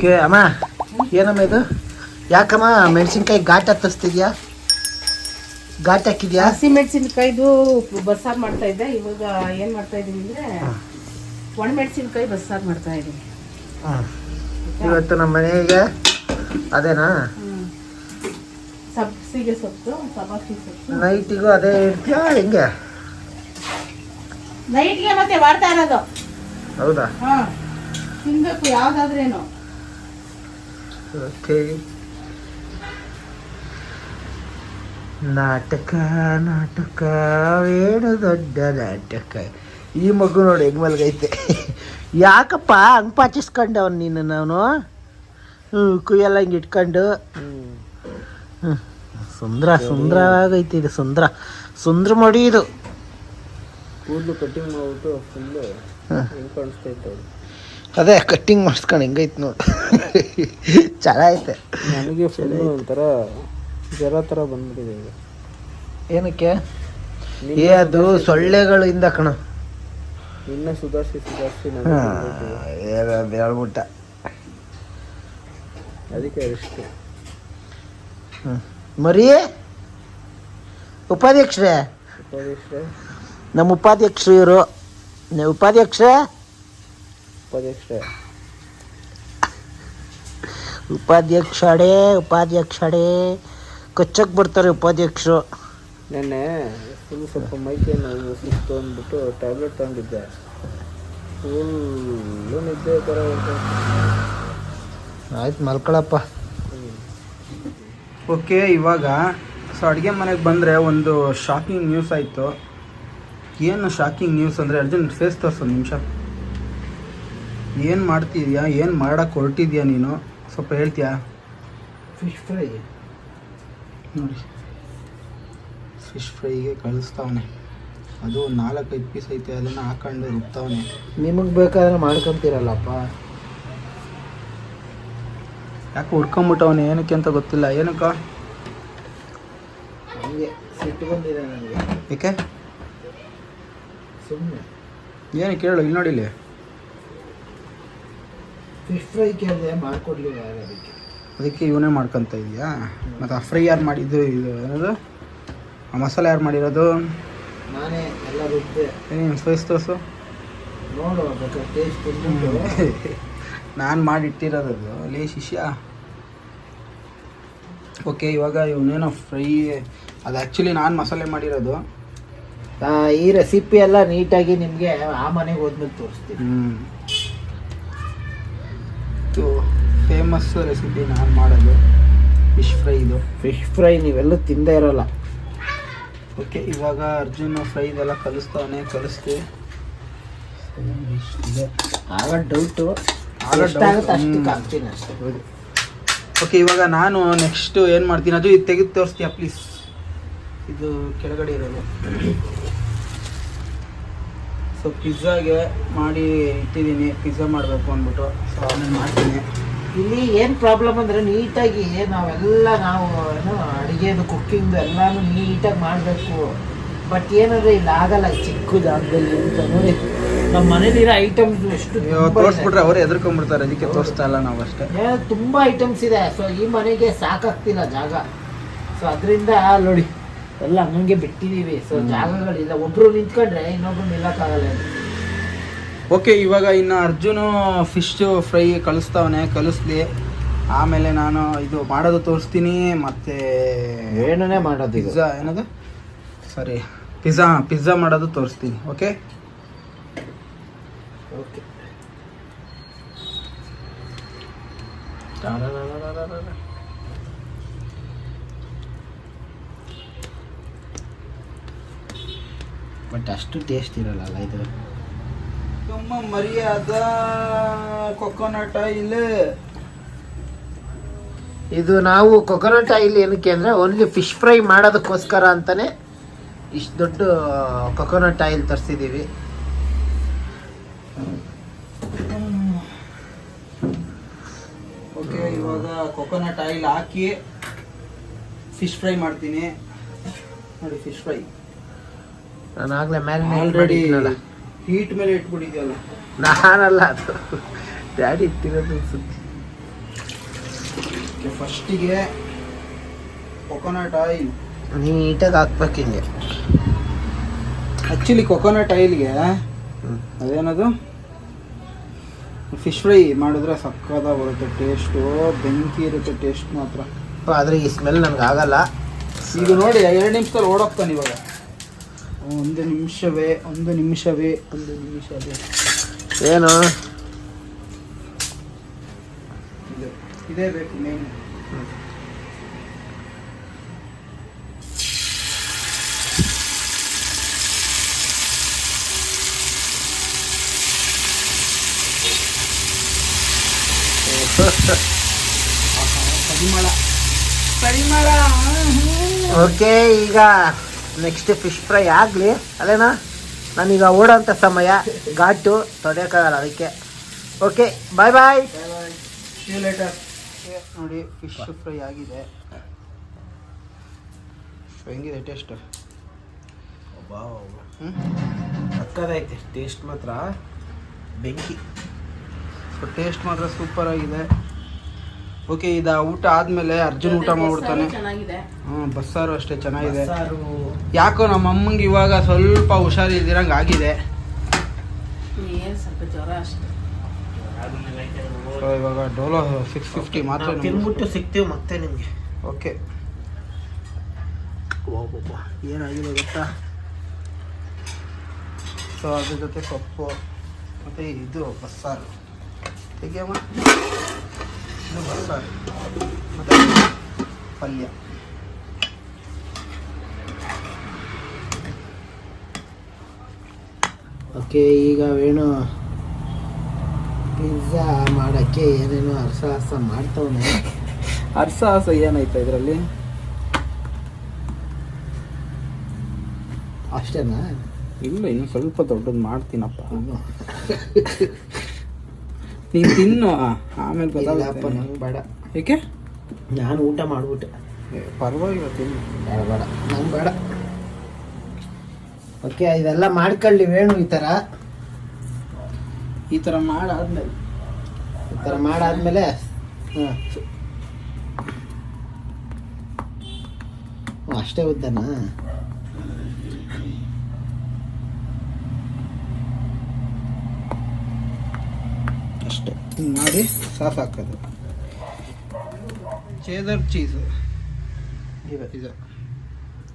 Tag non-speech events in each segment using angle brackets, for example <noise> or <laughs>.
Okay ಅಮ್ಮ ಏನಮ್ಮ ಇದು? ಯಾಕಮ್ಮ ಮೆಣಸಿನ್ಕಾಯಿ ಘಾಟ್ ಹತ್ತಿಸ್ತಿದ್ಯಾ? ಘಾಟ್ ಹಾಕಿದ್ಯಾ? ಹಸಿ ಮೆಣಸಿನ್ಕಾಯ್ದು ಬಸ್ಸಾರು ಮಾಡ್ತಾ ಇದ್ದೆ. ಇವಾಗ ಏನು ಮಾಡ್ತಾ ಇದೀನಿ ಅಂದ್ರೆ ಒಣ ಮೆಣಸಿನ್ಕಾಯಿ ಬಸ್ಸಾರು ಮಾಡ್ತಾ ಇದೀನಿ. ಹಾಂ. ಇವತ್ತು ನಮ್ಮ ಮನೆಗೆ ಅದೇನಾ? ಸಬ್ಸಿಗೆ ಸೊಪ್ಪು ಸಬಾಕಿ ಸೊಪ್ಪು. ನೈಟಿಗೂ ಅದೇ ಇರ್ತೀಯಾ ಹೆಂಗೆ? ನೈಟ್ಗೆ ಮತ್ತೆ ಮಾಡ್ತಾ ಇರೋದು. ಹೌದಾ? ಹಾಂ. ತಿನ್ಬೇಕು ಯಾವ್ದಾದ್ರೇನು. ಓಕೆ ನಾಟಕ ನಾಟಕ ಏನು ದೊಡ್ಡ ನಾಟಕ. ಈ ಮಗು ನೋಡಿ ಹೆಂಗ್ ಮಲ್ಗೈತೆ ಯಾಕಪ್ಪ ಹಂಗೆ ಪಾಚಿಸ್ಕೊಂಡವನ್ ನೀನು ನಾನು? ಹ್ಞೂ ಕುಯ್ಯೆಲ್ಲ ಹಿಂಗೆ ಇಟ್ಕೊಂಡು. ಹ್ಞೂ ಸುಂದ್ರ ಸುಂದರವಾಗೈತೆ ಇದು ಸುಂದ್ರ. ಸುಂದ್ರ ಮಡಿ ಇದು. ಕೂದಲು ಕಟಿಂಗ್ ಮಾಡ್ಬಿಟ್ಟು ಫುಲ್ಲು ಕಾಣಿಸ್ತೈತೆ ಅದು ಅದೇ ಕಟ್ಟಿಂಗ್ ಮಾಡಿಸ್ಕೊಂಡು ಹೆಂಗೈತೆ ನೋಡಿ. ಚೆನ್ನಾಗೈತೆ ನನಗೆ ಫುಲ್ ಒಂಥರ ಜ್ವರ ಥರ ಬಂದ್ಬಿಟ್ಟಿದೆ ಈಗ. ಏನಕ್ಕೆ? ಏ ಅದು ಸೊಳ್ಳೆಗಳಿಂದ ಕಣ. ಇನ್ನ ಸುಧಾರಿಸಿ ಸುಧಾರಿಸಿ ಏನದು ಹೇಳ್ಬಿಟ್ಟ ಅದಕ್ಕೆ ಅಷ್ಟು. ಮರಿ? ಉಪಾಧ್ಯಕ್ಷರೇ? ಉಪಾಧ್ಯಕ್ಷರೇ? ನಮ್ಮ ಉಪಾಧ್ಯಕ್ಷರು ಇವರು. ಉಪಾಧ್ಯಕ್ಷರೇ? ಉಪಾಧ್ಯಕ್ಷರೇ. ಉಪಾಧ್ಯಕ್ಷಡೆ ಅಡೇ ಕಚ್ಚಕ್ಕೆ ಬರ್ತಾರೆ ಉಪಾಧ್ಯಕ್ಷರು. ನೆನ್ನೆ ಫುಲ್ ಸ್ವಲ್ಪ ಮೈಕೈ ನೋವು ಸುಸ್ತು ಅಂದ್ಬಿಟ್ಟು ಟ್ಯಾಬ್ಲೆಟ್ ತಗೊಂಡಿದ್ದೆ. ಫುಲ್ಲು ನಿದ್ದೆ ಥರ ಆಯ್ತು ಮಲ್ಕೊಳಪ್ಪ. ಓಕೆ ಇವಾಗ ಸೊ ಅಡುಗೆ ಮನೆಗೆ ಬಂದರೆ ಒಂದು ಶಾಕಿಂಗ್ ನ್ಯೂಸ್ ಆಯಿತು. ಏನು ಶಾಕಿಂಗ್ ನ್ಯೂಸ್ ಅಂದರೆ ಅರ್ಜುನ್ ಫೇಸ್ ತೋರಿಸು ನಿಮಿಷ. ಏನು ಮಾಡ್ತಿದ್ಯಾ? ಏನು ಮಾಡೋಕ್ಕೆ ಹೊರಟಿದ್ಯಾ ನೀನು? ಸ್ವಲ್ಪ ಹೇಳ್ತೀಯಾ? ಫಿಶ್ ಫ್ರೈ ನೋಡಿ. ಫಿಶ್ ಫ್ರೈಗೆ ಕಳಿಸ್ತಾವನೆ. ಅದು ನಾಲ್ಕೈದು ಪೀಸ್ ಐತೆ ಅದನ್ನು ಹಾಕೊಂಡು ರುಬ್ತಾವನೆ. ನಿಮಗೆ ಬೇಕಾದ್ರೆ ಮಾಡ್ಕೊಂತೀರಲ್ಲಪ್ಪ. ಯಾಕೆ ಹುಡ್ಕೊಂಬಿಟ್ಟವನೆ? ಏನಕ್ಕೆ ಅಂತ ಗೊತ್ತಿಲ್ಲ. ಏನಕ್ಕ? ನನಗೆ ಸಿಟ್ಟು ಬಂದಿದೆ ನನಗೆ. ಏಕೆ? ಸುಮ್ಮನೆ ಏನು ಕೇಳು ಇಲ್ಲಿ ನೋಡಿ ಇಲ್ಲಿ. ಫಿಶ್ ಫ್ರೈ ಕೇಳಿದೆ ಮಾಡಿಕೊಡ್ಲಿಲ್ಲ ಯಾರು ಅದಕ್ಕೆ? ಅದಕ್ಕೆ ಇವನೇ ಮಾಡ್ಕೊತ ಇದೆಯಾ? ಮತ್ತು ಆ ಫ್ರೈ ಯಾರು ಮಾಡಿದ್ದು ಇದು ಏನದು? ಆ ಮಸಾಲೆ ಯಾರು ಮಾಡಿರೋದು? ನಾನೇ ಎಲ್ಲ ರುಬ್ಬಿದೆ ಏನು ಫೇಸ್ ತೋರಿಸು. ನೋಡು ಬೇಕಾದ್ರೆ ಟೇಸ್ಟ್ ನಾನು ಮಾಡಿಟ್ಟಿರೋದು ಲೇ ಶಿಷ್ಯ. ಓಕೆ ಇವಾಗ ಇವನೇನೋ ಫ್ರೈ ಅದು ಆ್ಯಕ್ಚುಲಿ ನಾನು ಮಸಾಲೆ ಮಾಡಿರೋದು. ಈ ರೆಸಿಪಿ ಎಲ್ಲ ನೀಟಾಗಿ ನಿಮಗೆ ಆ ಮನೆಗೆ ಹೋದ್ಮೇಲೆ ತೋರಿಸ್ತೀನಿ. ಹ್ಞೂ ಇದು ಫೇಮಸ್ ರೆಸಿಪಿ ನಾನು ಮಾಡೋದು. ಫಿಶ್ ಫ್ರೈ ಇದು. ಫಿಶ್ ಫ್ರೈ ನೀವೆಲ್ಲ ತಿಂದೇ ಇರಲ್ಲ. ಓಕೆ ಇವಾಗ ಅರ್ಜುನ್ ಫ್ರೈ ಇದೆಲ್ಲ ಕಲಿಸ್ತಾವನೆ ಕಲಿಸ್ತೀವಿ ಆಗ ಡೌಟು ಆಗ ಡೌಟ್ ಎಷ್ಟಾಗುತ್ತೆ ಅಷ್ಟಕ್ಕೆ ಹಾಕ್ತೀನಿ ಅಷ್ಟೇ. ಓಕೆ ಇವಾಗ ನಾನು ನೆಕ್ಸ್ಟು ಏನು ಮಾಡ್ತೀನಿ? ಅದು ಇದು ತೆಗೆದು ತೋರಿಸ್ತೀಯ ಪ್ಲೀಸ್ ಇದು ಕೆಳಗಡೆ ಇರೋದು. ಸೊ ಪಿಜ್ಜಾಗೆ ಮಾಡಿ ಇಟ್ಟಿದ್ದೀನಿ. ಪಿಜ್ಜಾ ಮಾಡಬೇಕು ಅಂದ್ಬಿಟ್ಟು. ಸೊ ಆಮೇಲೆ ಮಾಡ್ತೀನಿ. ಇಲ್ಲಿ ಏನು ಪ್ರಾಬ್ಲಮ್ ಅಂದರೆ ನೀಟಾಗಿ ನಾವೆಲ್ಲ ನಾವು ಏನು ಅಡುಗೆದು ಕುಕ್ಕಿಂಗ್ ಎಲ್ಲನೂ ನೀಟಾಗಿ ಮಾಡಬೇಕು. ಬಟ್ ಏನಂದರೆ ಇಲ್ಲಿ ಆಗಲ್ಲ ಚಿಕ್ಕ ಜಾಗದಲ್ಲಿ ಅಂತ ನೋಡಿ. ನಮ್ಮ ಮನೇಲಿರೋ ಐಟಮ್ಸ್ ಎಷ್ಟು. ತೋರಿಸ್ಬಿಟ್ರೆ ಅವ್ರು ಎದ್ರಕೊಂಡ್ಬಿಡ್ತಾರೆ ಅದಕ್ಕೆ ತೋರಿಸ್ತಾ ಇಲ್ಲ ನಾವು ಅಷ್ಟೇ. ತುಂಬಾ ಐಟಮ್ಸ್ ಇದೆ. ಸೊ ಈ ಮನೆಗೆ ಸಾಕಾಗ್ತಿಲ್ಲ ಜಾಗ. ಸೊ ಅದರಿಂದ ನೋಡಿ. ಎಲ್ಲ ಹಂಗಂಗೆ ಬಿಟ್ಟಿದ್ದೀವಿ ಸೊ ಜಾಗಗಳಿಲ್ಲ. ಒಬ್ರು ನಿಂತ್ಕೊಂಡ್ರೆ ಇನ್ನೊಬ್ರು ನಿಲ್ಲಕ್ಕಾಗಲ್ಲ. ಓಕೆ ಇವಾಗ ಇನ್ನು ಅರ್ಜುನು ಫಿಶ್ ಫ್ರೈ ಕಳಿಸ್ತಾವನೆ ಕಲಿಸ್ಲಿ. ಆಮೇಲೆ ನಾನು ಇದು ಮಾಡೋದು ತೋರಿಸ್ತೀನಿ ಮತ್ತೆ ಏನೇ ಮಾಡೋದು ಪಿಜ್ಜಾ ಏನದು? ಸಾರಿ ಪಿಜ್ಜಾ ಪಿಜ್ಜಾ ಮಾಡೋದು ತೋರಿಸ್ತೀನಿ ಓಕೆ ಓಕೆ ಬಟ್ ಅಷ್ಟು ಟೇಸ್ಟ್ ಇರಲ್ಲ ಇದು. ತುಂಬ ಮರಿಯಾದ ಕೊಕೊನಟ್ ಆಯಿಲ್ ಇದು ನಾವು ಕೊಕೊನಟ್ ಆಯಿಲ್ ಏನಕ್ಕೆ ಅಂದರೆ ಓನ್ಲಿ ಫಿಶ್ ಫ್ರೈ ಮಾಡೋದಕ್ಕೋಸ್ಕರ ಅಂತಾನೆ ಇಷ್ಟು ದೊಡ್ಡ ಕೊಕೊನಟ್ ಆಯಿಲ್ ತರಿಸಿದ್ದೀವಿ ಓಕೆ ಇವಾಗ ಕೊಕೊನಟ್ ಆಯಿಲ್ ಹಾಕಿ ಫಿಶ್ ಫ್ರೈ ಮಾಡ್ತೀನಿ. ನೋಡಿ ಫಿಶ್ ಫ್ರೈ ನಾನು ಆಗಲೇ ಮ್ಯಾಲ ಆಲ್ರೆಡಿ ಹೀಟ್ ಮೇಲೆ ಇಟ್ಬಿಟ್ಟಿದ್ಯಲ್ಲ ನಾನಲ್ಲ ಅದು. ಡ್ಯಾಡಿ ಇಟ್ಟಿರೋದು ಅನ್ಸುತ್ತೆ ಫಸ್ಟಿಗೆ ಕೊಕೊನಟ್ ಆಯಿಲ್ ನೀಟಾಗಿ ಹಾಕ್ಬೇಕು ಹಿಂಗೆ. ಆ್ಯಕ್ಚುಲಿ ಕೊಕೊನಟ್ ಆಯಿಲ್ಗೆ ಅದೇನದು? ಫಿಶ್ ಫ್ರೈ ಮಾಡಿದ್ರೆ ಸಕ್ಕದ ಬರುತ್ತೆ ಟೇಸ್ಟು ಬೆಂಕಿ ಇರುತ್ತೆ ಟೇಸ್ಟ್ ಮಾತ್ರ. ಆದರೆ ಈ ಸ್ಮೆಲ್ ನನಗೆ ಆಗಲ್ಲ. ಈಗ ನೋಡಿ ಎರಡು ನಿಮಿಷದಲ್ಲಿ ಓಡೋಗ್ತಾನೆ ಇವಾಗ. ಒಂದು ನಿಮಿಷವೇ ಒಂದು ನಿಮಿಷವೇ ಒಂದು ನಿಮಿಷವೇ. ಏನು? ಇದು ಇದೇ ಬೇಕು ಮೇನ್ ಪರಿಮಳ ಪರಿಮಳ ಓಕೆ ಈಗ ನೆಕ್ಸ್ಟ್ ಫಿಶ್ ಫ್ರೈ ಆಗಲಿ ಅಲ್ಲೇನಾ? ನಾನೀಗ ಓಡೋಂಥ ಸಮಯ ಘಾಟು ತೊಡೆಯೋಕ್ಕಾಗಲ್ಲ ಅದಕ್ಕೆ. ಓಕೆ ಬಾಯ್ ಬಾಯ್ ನೋಡಿ ಫಿಶ್ ಫ್ರೈ ಆಗಿದೆ. ಹೆಂಗಿದೆ ಟೇಸ್ಟ್ ಹ್ಞೂ ಸಕ್ಕದೈತೆ ಟೇಸ್ಟ್ ಮಾತ್ರ. ಬೆಂಕಿ. ಟೇಸ್ಟ್ ಮಾತ್ರ ಸೂಪರ್ ಆಗಿದೆ. ಓಕೆ ಇದು ಊಟ ಆದ್ಮೇಲೆ ಅರ್ಜುನ್ ಊಟ ಮಾಡ್ಬಿಡ್ತಾನೆ. ಚೆನ್ನಾಗಿದೆ. ಹ್ಞೂ ಬಸ್ಸಾರು ಅಷ್ಟೇ ಚೆನ್ನಾಗಿದೆ. ಯಾಕೋ ನಮ್ಮ ಅಮ್ಮಂಗೆ ಇವಾಗ ಸ್ವಲ್ಪ ಹುಷಾರಿದ್ದಿರಂಗೆ ಆಗಿದೆ. ಇವಾಗ ಡೋಲೋ ಸಿಕ್ಸ್ ಫಿಫ್ಟಿ ಮಾತ್ರ ತಿನ್ಬಿಟ್ಟು ಸಿಗ್ತೀವಿ ಮತ್ತೆ ನಿಮಗೆ. ಓಕೆ. ಏನಾಗಿದೆ ಗೊತ್ತಾ? ಸೊ ಅದ್ರ ಜೊತೆ ಸೊಪ್ಪು ಮತ್ತು ಇದು ಬಸ್ಸಾರು. ತೆಗಿಯಮ್ಮ. ಇದು ಬಸ್ಸಾರು ಮತ್ತು ಪಲ್ಯ. ಓಕೆ ಈಗ ವೇಣು ಪಿಜ್ಜಾ ಮಾಡೋಕ್ಕೆ ಏನೇನೋ ಅರ್ಸ ಅರ್ಸ ಮಾಡ್ತವನೆ. ಅರ್ಸ ಹಸ ಏನಾಯ್ತಾ ಇದರಲ್ಲಿ? ಅಷ್ಟೇನಾ? ಇಲ್ಲ ಇನ್ನು ಸ್ವಲ್ಪ ದೊಡ್ಡದು ಮಾಡ್ತೀನಪ್ಪ. <laughs> ನೀನು ತಿನ್ನು. ಆಮೇಲೆ ಗೊತ್ತಾಗುತ್ತೆ. ನಂಗೆ ಬೇಡ. ಏಕೆ? ನಾನು ಊಟ ಮಾಡ್ಬಿಟ್ಟೆ. ಪರವಾಗಿಲ್ಲ ತಿನ್ನು. ಬೇಡ ಬೇಡ ನಂಗೆ ಬೇಡ. ಓಕೆ ಇದೆಲ್ಲ ಮಾಡ್ಕೊಳ್ಳಿ ವೇಣು ಈ ಥರ. ಈ ಥರ ಮಾಡಾದ್ಮೇಲೆ. ಈ ಥರ ಮಾಡಾದ್ಮೇಲೆ ಹಾಂ. ಅಷ್ಟೇ ಉದ್ದನಾ ಅಷ್ಟೇ ಹಿಂಗ್ ಮಾಡಿ ಸಾಸ್ ಹಾಕೋದು. ಚೇದರ್ ಚೀಸ್ ಇದು. ಇದು.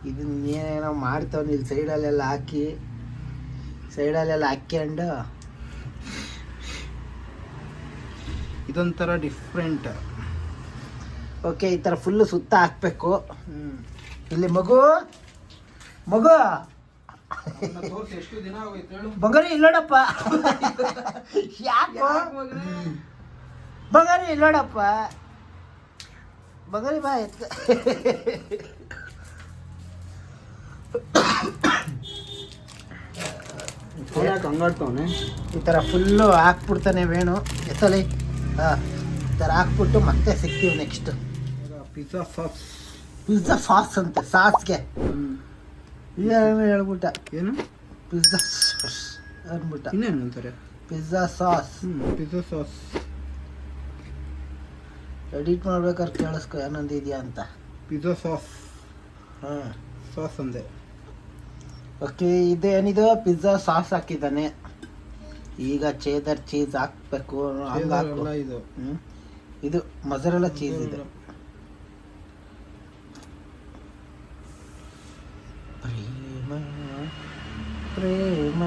ಇದನ್ನ ಏನೇನೋ ಮಾಡ್ತಾವ್ ಇಲ್ಲಿ ಸೈಡಲ್ಲೆಲ್ಲ ಹಾಕಿ ಸೈಡಲ್ಲೆಲ್ಲ ಹಾಕ್ಯಂಡು ಇದೊಂಥರ ಡಿಫ್ರೆಂಟ್ ಓಕೆ ಈ ಥರ ಫುಲ್ಲು ಸುತ್ತ ಹಾಕ್ಬೇಕು. ಇಲ್ಲಿ ಮಗು ಮಗು! ಬಂಗಾರಿ ಇಲ್ಲೋಡಪ್ಪ. ಯಾಕೋ? ಬಂಗಾರಿ ಇಲ್ಲೋಡಪ್ಪ. ಬಂಗಾರಿ ಬಾ ಎತ್ಕ ಹಂಗಾಡ್ತವನೆ ಈ ಥರ ಫುಲ್ಲು ಹಾಕ್ಬಿಡ್ತಾನೆ ವೇಣು. ಎತ್ತಲಿ. ಹಾಂ ಈ ಥರ ಹಾಕ್ಬಿಟ್ಟು ಮತ್ತೆ ಸಿಗ್ತೀವಿ next pizza sauce pizza sauce ಅಂತೆ ಸಾಸ್ಗೆ ಏನು ಹೇಳ್ಬಿಟ್ಟ. ಏನು? ಪಿಜ್ಜಾ ಸಾಸ್ ಅಂದ್ಬಿಟ್ಟ. ಇನ್ನೇನು ಅಂತಾರೆ? Pizza sauce pizza sauce edit ಮಾಡ್ಬೇಕಾದ್ರೆ ಕೇಳಿಸ್ಕೊ ಏನೊಂದಿದ್ಯಾ ಅಂತ. ಪಿಜ್ಜಾ ಸಾಸ್ ಹಾಂ. ಸಾಸ್ ಅಂದೆ. ಓಕೆ ಇದೇನಿದು? ಪಿಜ್ಜಾ ಸಾಸ್ ಹಾಕಿದ್ದಾನೆ. ಈಗ ಚೇದರ್ ಚೀಸ್ ಹಾಕ್ಬೇಕು. ಇದು. ಮೊಸರೆಲ್ಲ ಚೀಸ್ ಇದೆ ಪ್ರೇಮ ಪ್ರೇಮ.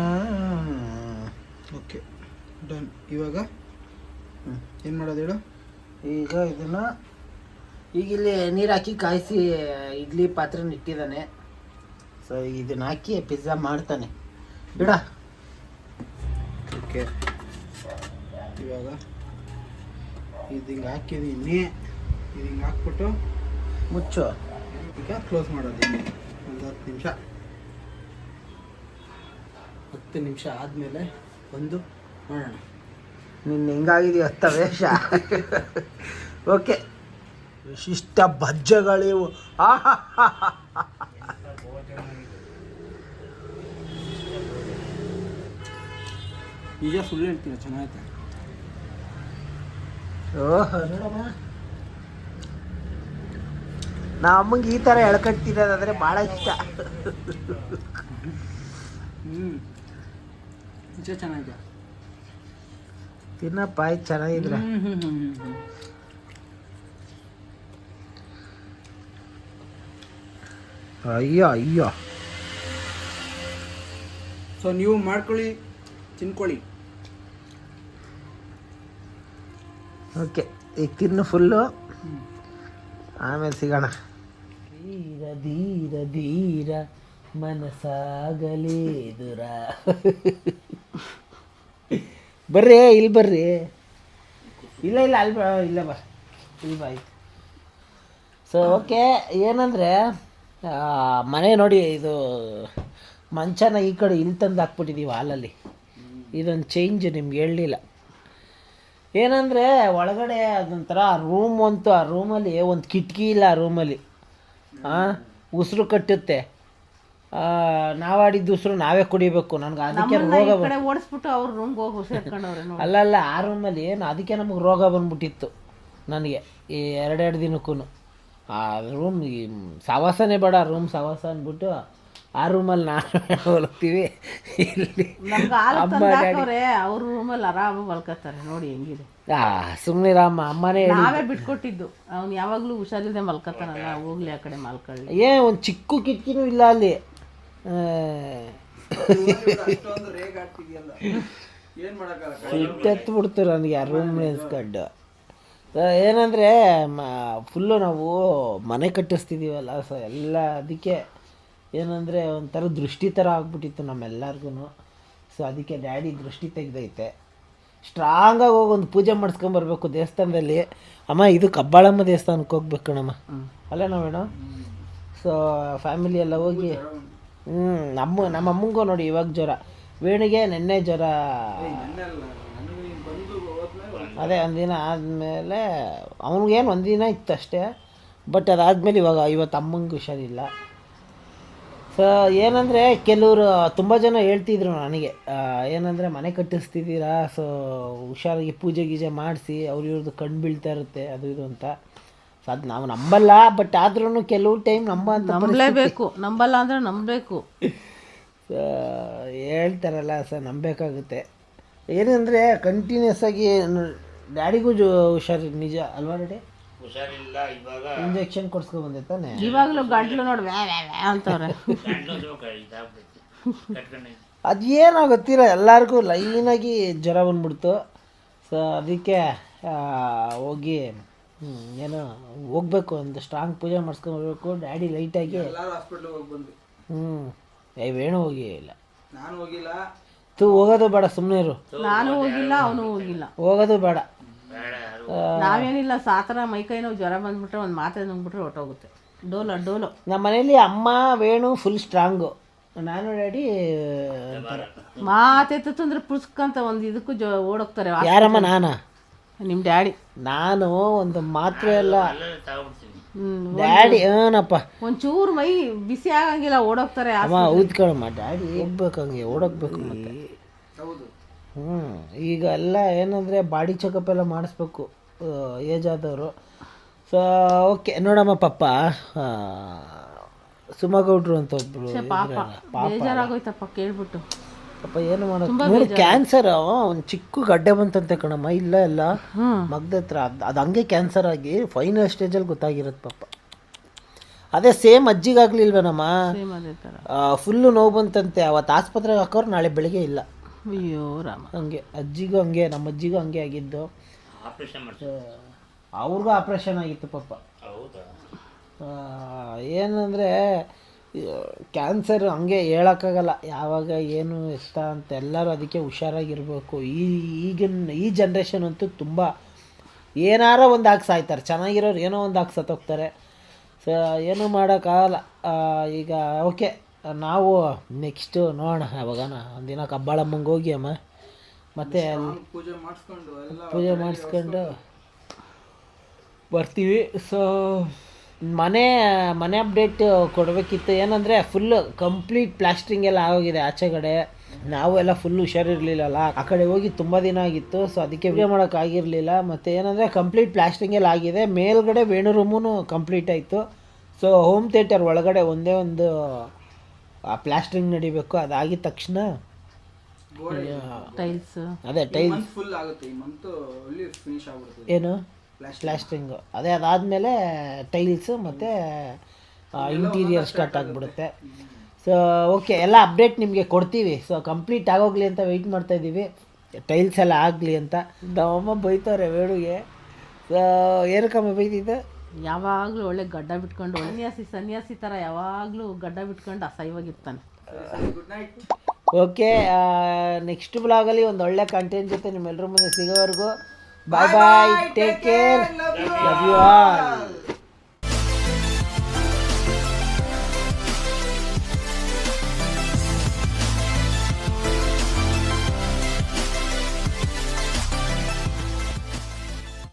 ಓಕೆ ಡನ್ ಇವಾಗ. ಏನು ಮಾಡೋದು ಹೇಳು? ಈಗ ಇದನ್ನು ಈಗ ಇಲ್ಲಿ ನೀರು ಹಾಕಿ ಕಾಯಿಸಿ ಇಡ್ಲಿ ಪಾತ್ರೆನ ಇಟ್ಟಿದ್ದಾನೆ. ಸೊ ಇದನ್ನ ಹಾಕಿ ಪಿಜ್ಜಾ ಮಾಡ್ತಾನೆ. ಬಿಡ. ಓಕೆ ಇವಾಗ ಇದು ಹಿಂಗೆ ಹಾಕಿದ್ದೀನಿ ಇದು ಹಿಂಗೆ ಹಾಕ್ಬಿಟ್ಟು ಮುಚ್ಚು. ಈಗ ಕ್ಲೋಸ್ ಮಾಡೋದು. ಒಂದು ಹತ್ತು ನಿಮಿಷ. ಹತ್ತು ನಿಮಿಷ ಆದಮೇಲೆ ಬಂದು ನೋಡೋಣ. ನಿನ್ನ ಹೆಂಗಾಗಿದೆಯೋ ಅತ್ತ ವೇಷ. ಓಕೆ. ವಿಶಿಷ್ಟ ಭಜ್ಜಗಳಿವು. ಆಹಾ ನಿಜ ಸುಳ್ಳು ಹೇಳ್ತೀರ? ಚೆನ್ನಾಗೈತೆ. ಓಹ್ ನೋಡಮ್ಮ. ನಮ್ಮ ಅಮ್ಮಂಗೆ ಈ ಥರ ಎಳ್ಕಟ್ತಿರೋದಾದ್ರೆ ಭಾಳ ಇಷ್ಟ. ಹ್ಞೂ ನಿಜ ಚೆನ್ನಾಗಿದೆ. ತಿನ್ನಪ್ಪ ಇದು ಚೆನ್ನಾಗಿದ್ರೆ. ಅಯ್ಯೋ ಅಯ್ಯೋ. ಸೊ ನೀವು ಮಾಡ್ಕೊಳ್ಳಿ ತಿನ್ಕೊಳ್ಳಿ. ಓಕೆ ಈಗ ತಿನ್ನು ಫುಲ್ಲು. ಆಮೇಲೆ ಸಿಗೋಣ. ಧೀರ ಧೀರ ಧೀರ ಮನಸಾಗಲೇ ದುರ ಬರ್ರಿ ಇಲ್ಲಿ ಬರ್ರಿ. ಇಲ್ಲ ಇಲ್ಲ ಅಲ್ಲಿ ಬಾ ಇಲ್ಲ ಬಾ. ಇಲ್ಲಿ ಬಾ ಆಯ್ತು ಸೊ ಓಕೆ ಏನಂದರೆ ಮನೆ ನೋಡಿ ಇದು ಮಂಚನ ಈ ಕಡೆ ಇಲ್ಲಿ ತಂದು ಹಾಕ್ಬಿಟ್ಟಿದ್ದೀವಿ ಹಾಲಲ್ಲಿ. ಇದೊಂದು ಚೇಂಜ್ ನಿಮ್ಗೆ ಹೇಳಲಿಲ್ಲ. ಏನಂದರೆ ಒಳಗಡೆ ಅದೊಂಥರ ರೂಮ್ ಅಂತೂ ಆ ರೂಮಲ್ಲಿ ಒಂದು ಕಿಟಕಿ ಇಲ್ಲ ಆ ರೂಮಲ್ಲಿ ಹಾಂ ಉಸಿರು ಕಟ್ಟುತ್ತೆ. ನಾವು ಆಡಿದ್ದು ಉಸಿರು ನಾವೇ ಕುಡಿಬೇಕು. ನನಗೆ ಅದಕ್ಕೆ ರೋಗ ಓಡಿಸ್ಬಿಟ್ಟು ಅವ್ರ ರೂಮ್ಗೆ ಹೋಗಿ ಅಲ್ಲ ಅಲ್ಲ ಆ ರೂಮಲ್ಲಿ ಏನು ಅದಕ್ಕೆ ನಮಗೆ ರೋಗ ಬಂದ್ಬಿಟ್ಟಿತ್ತು ನನಗೆ ಈ ಎರಡೆರಡು ದಿನಕ್ಕೂ ಆ ರೂಮ್ ಈ ಸವಾಸನೇ ಬೇಡ ರೂಮ್ ಸವಾಸ ಅಂದ್ಬಿಟ್ಟು ಆ ರೂಮಲ್ಲಿ ನಾನು <laughs> ಹೋಗ್ತೀವಿ ಇಲ್ಲಿ ಅವ್ರ ರೂಮಲ್ಲಿ ಆರಾಮ ಮಲ್ಕೋತಾರೆ ನೋಡಿ ಹೆಂಗಿದೆ. ಆ ಸುಮ್ಮನೆ ರಾಮ ಅಮ್ಮನೇ ಹೇಳಿ ನಾವೇ ಬಿಟ್ಕೊಟ್ಟಿದ್ದು. ಅವ್ನು ಯಾವಾಗಲೂ ಹುಷಾರಿಲ್ಲದೆ ಮಲ್ಕೋತಾನಲ್ಲ ಹೋಗ್ಲಿ ಆ ಕಡೆ ಮಲ್ಕೊಳ್ಳಿ. ಏ ಒಂದು ಚಿಕ್ಕ ಕಿಟಕಿನೂ ಇಲ್ಲ ಅಲ್ಲಿ. ಬಿಡ್ತು ನನಗೆ ರೂಮ್ ಕಡ್ಡು ಏನಂದರೆ ಫುಲ್ಲು ನಾವು ಮನೆ ಕಟ್ಟಿಸ್ತಿದ್ದೀವಲ್ಲ ಸೊ ಎಲ್ಲ ಅದಕ್ಕೆ ಏನಂದರೆ ಒಂಥರ ದೃಷ್ಟಿ ಥರ ಆಗ್ಬಿಟ್ಟಿತ್ತು ನಮ್ಮೆಲ್ಲರಿಗೂ ಸೊ ಅದಕ್ಕೆ ಡ್ಯಾಡಿ ದೃಷ್ಟಿ ತೆಗ್ದೈತೆ. ಸ್ಟ್ರಾಂಗಾಗಿ ಹೋಗಿ ಒಂದು ಪೂಜೆ ಮಾಡಿಸ್ಕೊಂಬರ್ಬೇಕು ದೇವಸ್ಥಾನದಲ್ಲಿ. ಅಮ್ಮ, ಇದು ಕಬ್ಬಾಳಮ್ಮ ದೇವಸ್ಥಾನಕ್ಕೆ ಹೋಗ್ಬೇಕು ಕಣಮ್ಮ. ಅಲ್ಲ ಮೇಡಮ್ ಸೊ ಫ್ಯಾಮಿಲಿ ಎಲ್ಲ ಹೋಗಿ ಹ್ಞೂ ನಮ್ಮ ನಮ್ಮ ಅಮ್ಮಂಗೂ ನೋಡಿ ಇವಾಗ ಜ್ವರ. ವೇಣಿಗೆ ನೆನ್ನೆ ಜ್ವರ. ಅದೇ ಒಂದಿನ ಆದಮೇಲೆ ಅವನಿಗೇನು ಒಂದಿನ ಇತ್ತು ಅಷ್ಟೇ. ಬಟ್ ಅದಾದಮೇಲೆ ಇವಾಗ ಇವತ್ತು ಅಮ್ಮಂಗೆ ಹುಷಾರಿಲ್ಲ. ಸೊ ಏನಂದರೆ ಕೆಲವರು ತುಂಬ ಜನ ಹೇಳ್ತಿದ್ರು ನನಗೆ ಏನಂದರೆ ಮನೆ ಕಟ್ಟಿಸ್ತಿದ್ದೀರಾ ಸೊ ಹುಷಾರಾಗಿ ಪೂಜೆ ಗೀಜೆ ಮಾಡಿಸಿ ಅವ್ರ ಇವ್ರದ್ದು ಕಣ್ಣು ಬೀಳ್ತಾ ಇರುತ್ತೆ ಅದು ಇದು ಅಂತ. ಸೊ ಅದು ನಾವು ನಂಬಲ್ಲ ಬಟ್ ಆದ್ರೂ ಕೆಲವು ಟೈಮ್ ನಂಬ ಅಂತ ನಂಬಲೇಬೇಕು ನಂಬಲ್ಲ ಅಂದ್ರೆ ನಂಬಬೇಕು. ಸೊ ಹೇಳ್ತಾರಲ್ಲ ಸರ್ ನಂಬೇಕಾಗುತ್ತೆ. ಏನಂದರೆ ಕಂಟಿನ್ಯೂಸ್ ಆಗಿ ಡ್ಯಾಡಿಗೂ ಜೊ ಹುಷಾರಿ ನಿಜ ಅಲ್ವಾ ಡ್ಯಾಡಿ? ಇಂಜೆಕ್ಷನ್ ಕೊಡ್ಸ್ಕೊ ಬಂದೆ ತಾನೆ. ಇವಾಗಲೂ ಗಂಟ್ಲು ನೋಡಿ ವ್ಯಾ ವ್ಯಾ ವ್ಯಾ ಅಂತವ್ರೆ. ಅದೇನೋ ಗೊತ್ತಿಲ್ಲ ಎಲ್ಲರಿಗೂ ಲೈನಾಗಿ ಜ್ವರ ಬಂದ್ಬಿಡ್ತು. ಸೊ ಅದಕ್ಕೆ ಹೋಗಿ ಏನೋ ಹೋಗ್ಬೇಕು ಒಂದು ಸ್ಟ್ರಾಂಗ್ ಪೂಜೆ ಮಾಡಿಸ್ಕೊಂಬರ್ಬೇಕು ಡ್ಯಾಡಿ ಲೈಟಾಗಿ ಎಲ್ಲರೂ ಹಾಸ್ಪಿಟ್ಲಿಗೆ ಹೋಗಿ ಬಂದ್ವಿ. ಹ್ಞೂ ಏ ವೇಣು ಹೋಗಿ ಇಲ್ಲ. ನಾನು ಹೋಗಿಲ್ಲ. ತು ಹೋಗೋದು ಬೇಡ ಸುಮ್ಮನೆ ಇರು. ನಾನು ಹೋಗಿಲ್ಲ ಅವನು ಹೋಗಿಲ್ಲ. ಹೋಗೋದು ಬೇಡ. ನಾವೇನಿಲ್ಲ ಸಾತರ ಮೈಕೈ ನೋವು ಜ್ವರ ಬಂದ್ಬಿಟ್ರೆ ಒಂದು ಮಾತ್ರೆ ನುಂಗ್ಬಿಟ್ರೆ ಹೊಟ್ಟೋಗುತ್ತೆ ಡೋಲೋ ಡೋಲೋ. ನಮ್ಮ ಮನೇಲಿ ಅಮ್ಮ ವೇಣು ಫುಲ್ ಸ್ಟ್ರಾಂಗು ನಾನು ಡ್ಯಾಡಿ ಮಾತೆ ತಂದ್ರೆ ಅಂದ್ರೆ ಪುಸ್ಕಂತ ಒಂದು ಇದಕ್ಕೂ ಜೋ ಓಡೋಗ್ತಾರೆ. ಯಾರಮ್ಮ ನಾನಾ? ನಿಮ್ಮ ಡ್ಯಾಡಿ. ನಾನು ಒಂದು ಮಾತ್ರೆ ಎಲ್ಲ ಡ್ಯಾಡಿ ಏನಪ್ಪ? ಒಂಚೂರು ಮೈ ಬಿಸಿ ಆಗಂಗಿಲ್ಲ ಓಡೋಗ್ತಾರೆ ಅಮ್ಮ ಊದ್ಕೊಳಮ್ಮ ಡ್ಯಾಡಿ ಹೋಗ್ಬೇಕು ಹಂಗೆ ಓಡೋಗ್ಬೇಕು ಮತ್ತೆ. ಹೌದು. ಹ್ಞೂ ಈಗ ಎಲ್ಲ ಏನಂದರೆ ಬಾಡಿ ಚೆಕಪ್ ಎಲ್ಲ ಮಾಡಿಸ್ಬೇಕು ಏಜ್ ಆದವರು. ಸೊ ಓಕೆ ನೋಡಮ್ಮ ಪಪ್ಪ. ಸುಮಗೌಡ್ರು ಅಂತ ಒಬ್ರು ಪಾಪ. ಬೇಜಾರಾಗೋಯ್ತಪ್ಪ ಕೇಳ್ಬಿಟ್ಟು. ಪಾಪ ಏನು ಮಾಡೋದು? ಕ್ಯಾನ್ಸರ್ ಒಂದು ಚಿಕ್ಕ ಗಡ್ಡೆ ಬಂತಂತೆ ಕಣಮ್ಮ ಇಲ್ಲ ಎಲ್ಲ ಮಗ್ದ ಹತ್ರ ಅದು ಅದು ಹಂಗೆ ಕ್ಯಾನ್ಸರ್ ಆಗಿ ಫೈನಲ್ ಸ್ಟೇಜಲ್ಲಿ ಗೊತ್ತಾಗಿರೋದು ಪಾಪ. ಅದೇ ಸೇಮ್ ಅಜ್ಜಿಗಾಗ್ಲಿಲ್ವೇನಮ್ಮ? ಸೇಮ್ ಅದೇ ಥರ ಫುಲ್ಲು ನೋವು ಬಂತಂತೆ. ಅವತ್ತು ಆಸ್ಪತ್ರೆಗೆ ಹಾಕೋರು ನಾಳೆ ಬೆಳಿಗ್ಗೆ ಇಲ್ಲ. ಅಯ್ಯೋ ರಾಮ. ಹಂಗೆ ಅಜ್ಜಿಗೂ ಹಂಗೆ ನಮ್ಮ ಅಜ್ಜಿಗೂ ಹಂಗೆ ಆಗಿದ್ದು. ಅವ್ರಿಗೂ ಆಪ್ರೇಷನ್ ಆಗಿತ್ತು ಪಾಪ. ಆ, ಏನಂದರೆ ಕ್ಯಾನ್ಸರ್ ಹಂಗೆ ಹೇಳೋಕ್ಕಾಗಲ್ಲ. ಯಾವಾಗ ಏನು ಎತ್ತ ಅಂತ ಎಲ್ಲರೂ ಅದಕ್ಕೆ ಹುಷಾರಾಗಿರಬೇಕು. ಈ ಈಗಿನ ಈ ಜನ್ರೇಷನ್ ಅಂತೂ ತುಂಬ ಏನಾರ ಒಂದು ಹಾಕಿ ಸಾಯ್ತಾರೆ. ಚೆನ್ನಾಗಿರೋರು ಏನೋ ಒಂದು ಹಾಕಿ ಸತ್ತೋಗ್ತಾರೆ. ಸೊ ಏನೂ ಮಾಡೋಕ್ಕಾಗಲ್ಲ. ಈಗ ಓಕೆ ನಾವು ನೆಕ್ಸ್ಟು ನೋಡೋಣ ಯಾವಾಗನ. ಒಂದಿನ ಕಬ್ಬಾಳಮ್ಮಂಗೆ ಹೋಗಿ ಅಮ್ಮ. ಮತ್ತು ಪೂಜೆ ಮಾಡಿಸ್ಕೊಂಡು ಬರ್ತೀವಿ. ಸೊ ಮನೆ ಮನೆ ಅಪ್ಡೇಟ್ ಕೊಡಬೇಕಿತ್ತು. ಏನಂದರೆ ಫುಲ್ ಕಂಪ್ಲೀಟ್ ಪ್ಲಾಸ್ಟ್ರಿಂಗ್ ಎಲ್ಲ ಆಗೋಗಿದೆ ಆಚೆಗಡೆ. ನಾವು ಎಲ್ಲ ಫುಲ್ ಹುಷಾರಿರಲಿಲ್ಲಲ್ಲ. ಆ ಕಡೆ ಹೋಗಿ ತುಂಬ ದಿನ ಆಗಿತ್ತು ಸೊ ಅದಕ್ಕೆ ವಿಡಿಯೋ ಮಾಡೋಕ್ಕಾಗಿರಲಿಲ್ಲ ಮತ್ತು ಏನಂದರೆ ಕಂಪ್ಲೀಟ್ ಪ್ಲಾಸ್ಟ್ರಿಂಗ್ ಎಲ್ಲ ಆಗಿದೆ. ಮೇಲ್ಗಡೆ ವೇಣು ರೂಮೂ ಕಂಪ್ಲೀಟ್ ಆಯಿತು. ಸೊ ಹೋಮ್ ಥಿಯೇಟರ್ ಒಳಗಡೆ ಒಂದೇ ಒಂದು ಪ್ಲಾಸ್ಟ್ರಿಂಗ್ ನಡಿಬೇಕು. ಅದಾಗಿದ ತಕ್ಷಣ ಟೈಲ್ಸ್ ಅದೇ ಟೈಲ್ಸ್ ಫುಲ್ ಆಗುತ್ತೆ. ಈ ಮಂತ್ ಒಳ್ಳೆ ಫಿನಿಶ್ ಆಗ್ಬಿಡುತ್ತೆ. ಏನು? ಪ್ಲಾಸ್ಟ್ರಿಂಗು ಅದೇ ಅದಾದಮೇಲೆ ಟೈಲ್ಸು ಮತ್ತು ಇಂಟೀರಿಯರ್ ಸ್ಟಾರ್ಟ್ ಆಗಿಬಿಡುತ್ತೆ. ಸೊ ಓಕೆ ಎಲ್ಲ ಅಪ್ಡೇಟ್ ನಿಮಗೆ ಕೊಡ್ತೀವಿ. ಸೊ ಕಂಪ್ಲೀಟ್ ಆಗೋಗ್ಲಿ ಅಂತ ವೆಯ್ಟ್ ಮಾಡ್ತಾ ಇದ್ದೀವಿ ಟೈಲ್ಸ್ ಎಲ್ಲ ಆಗಲಿ ಅಂತ. ನಮ್ಮಮ್ಮ ಬೈತವ್ರೆ ವೇಣುಗೆ ಸೊ ಏನಕ್ಕಮ್ಮ ಬೈತಿದ್ದೆ ಯಾವಾಗಲೂ ಒಳ್ಳೆ ಗಡ್ಡ ಬಿಟ್ಕೊಂಡು ಸನ್ಯಾಸಿ ಸನ್ಯಾಸಿ ಥರ ಯಾವಾಗಲೂ ಗಡ್ಡ ಬಿಟ್ಕೊಂಡು ಅಸಹ್ಯವಾಗಿರ್ತಾನೆ. ಗುಡ್ ನೈಟ್ ಓಕೆ ನೆಕ್ಸ್ಟ್ ಬ್ಲಾಗಲ್ಲಿ ಒಂದು ಒಳ್ಳೆ ಕಂಟೆಂಟ್ ಜೊತೆ ನಿಮ್ಮೆಲ್ಲರ ಮುಂದೆ ಸಿಗೋವರೆಗೂ. Bye bye. Take, take care. care. Love, love you all. all.